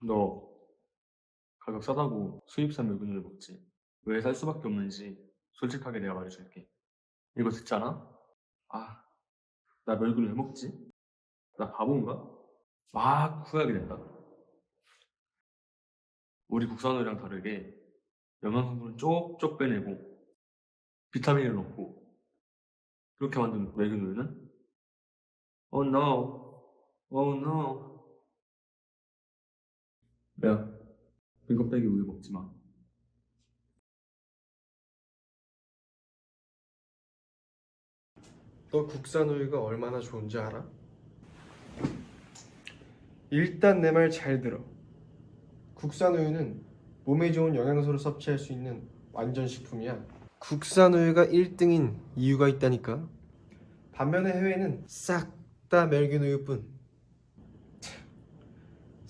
너 가격 싸다고 수입산 멸균을 먹지. 왜 살 수밖에 없는지 솔직하게 내가 말해줄게. 이거 듣잖아? 아, 나 멸균을 왜 먹지? 나 바본가? 막 후회하게 된다. 우리 국산우유랑 다르게 영양성분을 쪽쪽 빼내고 비타민을 넣고 그렇게 만든 멸균우유는 Oh no, oh no. 야, 빈껍데기 우유 먹지 마. 너 국산 우유가 얼마나 좋은지 알아? 일단 내 말 잘 들어. 국산 우유는 몸에 좋은 영양소를 섭취할 수 있는 완전 식품이야. 국산 우유가 1등인 이유가 있다니까. 반면에 해외는 싹 다 멸균 우유뿐.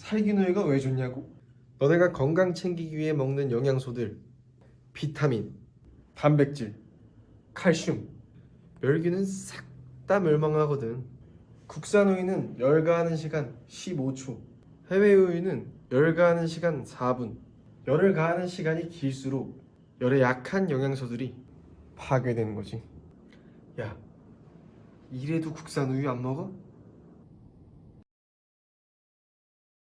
참, 살균 우유가 왜 좋냐고? 너네가 건강 챙기기 위해 먹는 영양소들, 비타민, 단백질, 칼슘, 멸균은 싹 다 멸망하거든. 국산 우유는 열가하는 시간 15초. 해외 우유는 열가하는 시간 4분. 열을 가하는 시간이 길수록 열에 약한 영양소들이 파괴되는 거지. 야, 이래도 국산 우유 안 먹어?